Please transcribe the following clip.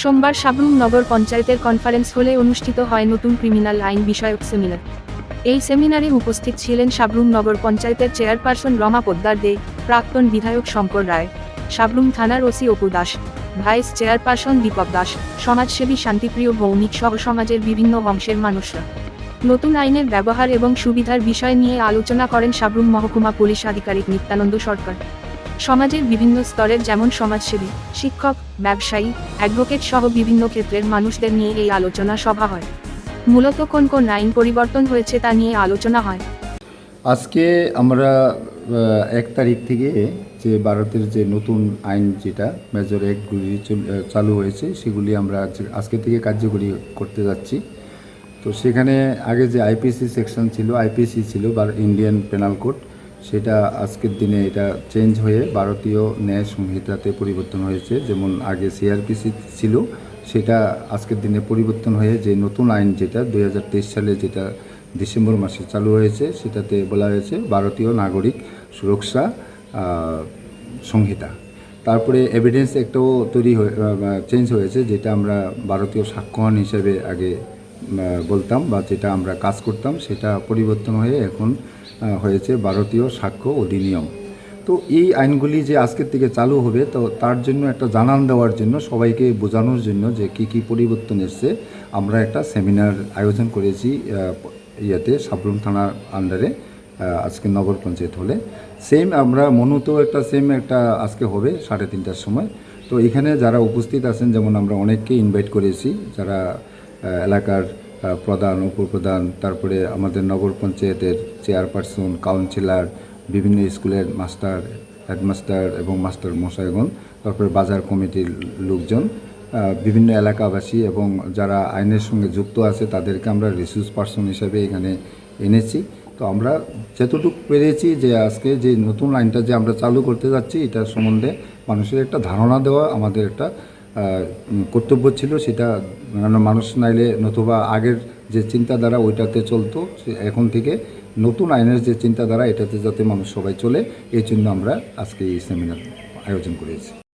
সোমবার সাবরুম নগর পঞ্চায়েতের কনফারেন্স হলে অনুষ্ঠিত হয় নতুন ক্রিমিনাল আইন বিষয়ক সেমিনার। এই সেমিনারে উপস্থিত ছিলেন সাবরুম নগর পঞ্চায়েতের চেয়ারপারসন রমা পোদ্দার দে, প্রাক্তন বিধায়ক শঙ্কর রায় সাবরুম থানার OC Apu Das, vice chairperson Dipak Das, সমাজসেবী শান্তিপ্রিয় ভৌমিক সহ সমাজের বিভিন্ন অংশের মানুষরা। নতুন আইনের ব্যবহার এবং সুবিধার বিষয় নিয়ে আলোচনা করেন সাবরুম মহকুমা পুলিশ আধিকারিক নিত্যানন্দ সরকার। সমাজের বিভিন্ন স্তরের যেমন সমাজসেবী, শিক্ষক, ব্যবসায়ী অ্যাডভোকেট সহ বিভিন্ন ক্ষেত্রের মানুষদের নিয়ে এই আলোচনা সভা হয়। মূলত কোন কোন আইন পরিবর্তন হয়েছে তা নিয়ে আলোচনা হয়। আজকে আমরা এক তারিখ থেকে যে ভারতের যে নতুন আইন যেটা, মেজর অ্যাক্টগুলি চালু হয়েছে, সেগুলি আমরা আজ- আজকে থেকে কার্যকরী করতে যাচ্ছি। তো সেখানে আগে যে আইপিসি সেকশন ছিল, আইপিসি ছিল বা ইন্ডিয়ান পেনাল কোড। সেটা আজকের দিনে এটা চেঞ্জ হয়ে ভারতীয় ন্যায় সংহিতাতে পরিবর্তন হয়েছে। যেমন আগে সিআরপিসি ছিল, সেটা আজকের দিনে পরিবর্তন হয়ে যে নতুন আইন যেটা দু হাজার তেইশ সালে যেটা ডিসেম্বর মাসে চালু হয়েছে, সেটাতে বলা হয়েছে ভারতীয় নাগরিক সুরক্ষা সংহিতা। তারপরে এভিডেন্স একটাও তৈরি হয়ে চেঞ্জ হয়েছে, যেটা আমরা ভারতীয় সাক্ষ্যহান হিসেবে আগে বলতাম বা যেটা আমরা কাজ করতাম, সেটা পরিবর্তন হয়ে এখন হয়েছে ভারতীয় সাক্ষ্য অধিনিয়ম। তো এই আইনগুলি যে আজকের থেকে চালু হবে, তো তার জন্য একটা জানান দেওয়ার জন্য, সবাইকে বোঝানোর জন্য যে কি কি পরিবর্তন এসছে, আমরা একটা সেমিনার আয়োজন করেছি ইয়াতে সাবরুম থানার আন্ডারে আজকে নগর পঞ্চায়েত হলে। সেম আমরা মনুতেও একটা সেম একটা আজকে হবে সাড়ে তিনটার সময়। তো এখানে যারা উপস্থিত আছেন, যেমন আমরা অনেককে ইনভাইট করেছি, যারা এলাকার প্রধান, উপপ্রধান, তারপরে আমাদের নগর পঞ্চায়েতের চেয়ারপারসন, কাউন্সিলর, বিভিন্ন স্কুলের মাস্টার, হেডমাস্টার এবং মাস্টার মশাইগণ, তারপরে বাজার কমিটির লোকজন বিভিন্ন এলাকাবাসী এবং যারা আইনের সঙ্গে যুক্ত আছে তাদেরকে আমরা রিসোর্স পার্সন হিসেবে এখানে এনেছি। তো আমরা যতটুকু পেরেছি যে আজকে যে নতুন আইনটা যে আমরা চালু করতে যাচ্ছি, এটার সম্বন্ধে মানুষের একটা ধারণা দেওয়া, আমাদের একটা কর্তব্য ছিল সেটা নানা মানুষ নাইলে নতুবা আগের যে চিন্তাধারা ওইটাতে চলতো এখন থেকে নতুন আইনের যে চিন্তাধারা এটাতে যাতে মানুষ সবাই চলে এই জন্য আমরা আজকে এই সেমিনার আয়োজন করেছি।